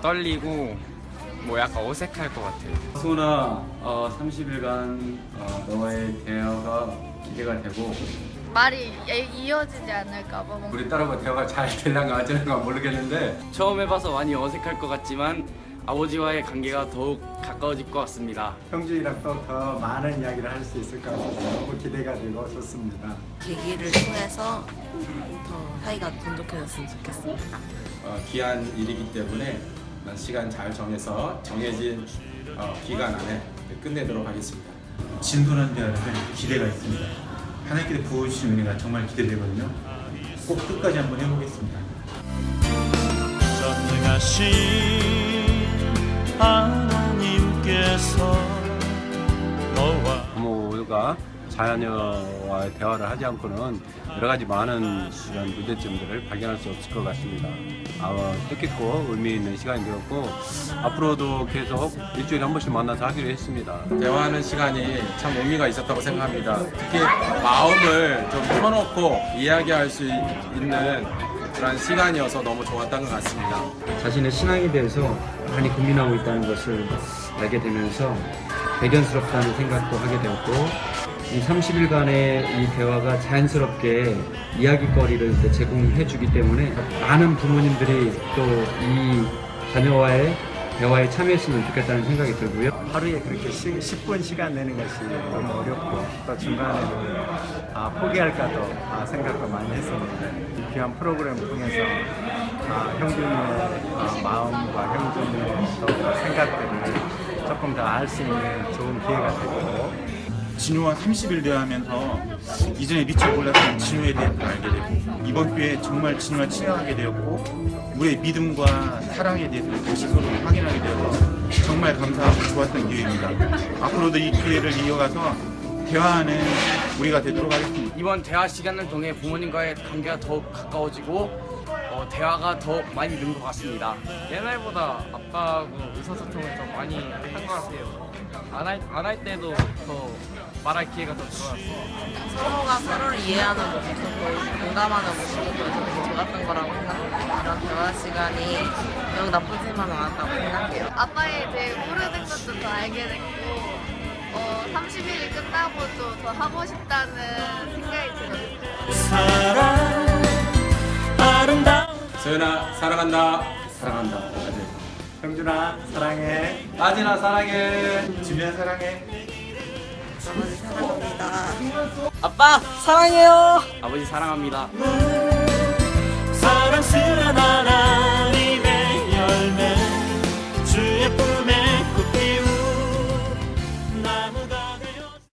떨리고 뭐 약간 어색할 것 같아요. 소나 어, 30일간 어, 너와의 대화가 기대가 되고 말이 이- 이어지지 않을까 봐 뭔가 우리 딸하고 대화가 잘 될랑가 안 될랑가 모르겠는데 처음 해봐서 많이 어색할 것 같지만 아버지와의 관계가 더욱 가까워질 것 같습니다. 형준이랑 또 더 많은 이야기를 할 수 있을 것 같아서 너무 기대가 되고 좋습니다. 계기를 통해서 더 사이가 돈독해졌으면 좋겠습니다. 어, 귀한 일이기 때문에 시간 잘 정해서 정해진 어, 기간 안에 끝내도록 하겠습니다. 진솔한 대화를 기대가 있습니다. 하나님께서 부어주신 은혜가 정말 기대되거든요. 꼭 끝까지 한번 해보겠습니다. 전능하신 하나님께서 너와 부모가 자녀와의 대화를 하지 않고는 여러 가지 많은 이런 문제점들을 발견할 수 없을 것 같습니다. 아마 뜻깊고 의미 있는 시간이 되었고 앞으로도 계속 일주일에 한 번씩 만나서 하기로 했습니다. 대화하는 시간이 참 의미가 있었다고 생각합니다. 특히 마음을 좀 터놓고 이야기할 수 있는 그런 시간이어서 너무 좋았던 것 같습니다. 자신의 신앙에 대해서 많이 고민하고 있다는 것을 알게 되면서 대견스럽다는 생각도 하게 되었고 이 30일간의 이 대화가 자연스럽게 이야기거리를 제공해 주기 때문에 많은 부모님들이 또 이 자녀와의 대화에 참여했으면 좋겠다는 생각이 들고요. 하루에 그렇게 10, 분 시간 내는 것이 너무 어렵고 또 중간에는 아, 포기할까도 아, 생각도 많이 했었는데 이 귀한 프로그램을 통해서 아, 형준이의 아, 마음과 형준이의 또 생각들을 조금 더 알 수 있는 좋은 기회가 되고 진우와 30일 대화하면서 이전에 미처 몰랐던 진우에 대해 알게 되고 이번 기회에 정말 진우와 친하게 되었고 우리의 믿음과 사랑에 대해서 다시 서로 확인하게 되어서 정말 감사하고 좋았던 기회입니다. 앞으로도 이 기회를 이어가서 대화하는 우리가 되도록 하겠습니다. 이번 대화 시간을 통해 부모님과의 관계가 더욱 가까워지고 어, 대화가 더 많이 는 것 같습니다. 옛날보다 아빠하고 의사소통을 좀 많이 한 것 같아요. 안 할 안 할 때도 더 말할 기회가 더 늘어났어요. 서로가 서로를 이해하는 모습도 공감하는 모습도 되게 좋았던 거라고 생각합니다. 이런 대화 시간이 매우 나쁘지만 않았다고 생각해요. 아빠에 대해 모르는 것도 더 알게 됐고 어, 30일이 끝나고도 더 하고 싶다는 생각이 들었어요. 서연아 사랑한다. 사랑한다. 형준아 사랑해. 아진아 사랑해. 준이야 사랑해. 아버지 사랑합니다. 아빠 사랑해요. 아버지 사랑합니다. 사랑스